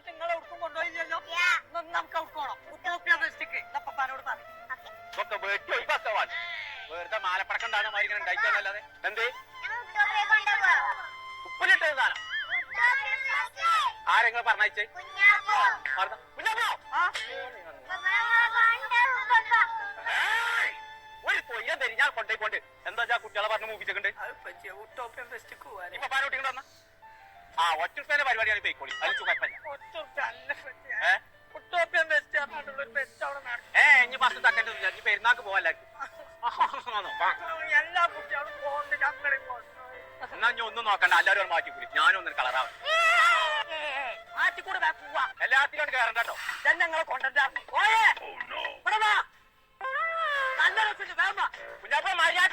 എന്നിട്ട് നിങ്ങളെ ഉടുക്കും കൊണ്ടുപോയില്ലല്ലോ? നമുക്ക് ഉടുക്കോണം ബെസ്റ്റിക്ക് പപ്പാനോട് പറയും. ഇതൊക്കെ വെട്ടി ഒഴിവാക്കാൻ വെറുതെ മാലപ്പടക്കം താഴെ മാറി ഇങ്ങനെ ഉണ്ടായിക്കാന്നല്ലാതെ എന്ത്? ഉപ്പിലിട്ടത് സാധനം. ആരെങ്കിലും പറഞ്ഞയച്ചേ! ഒരു കൊയ്യ തരി ഞാൻ കൊണ്ടേക്കൊണ്ട് എന്താ കുട്ടികളെ പറഞ്ഞ് മൂപ്പിച്ചിട്ടുണ്ട് ഇപ്പൊ പാനോട്ടി വന്ന. ആ ഒറ്റുപ്പേന്റെ പരിപാടിയാണ് പോയിക്കോളി. അതിൽ കുഴപ്പമില്ല. ഏ? ഇനി ബസ് തക്കേണ്ടി ഇനി പെരുന്നാക്ക് പോവല്ലേ എന്നാ ഇനി ഒന്നും നോക്കണ്ട. എല്ലാവരും മാറ്റി കൂടി ഞാനും ഒന്നും കളറാവും എല്ലാത്തിലും കയറണ്ട കേട്ടോ. നല്ല രസമുണ്ട് വേഗം കുഞ്ഞാപ്പ മര്യാദ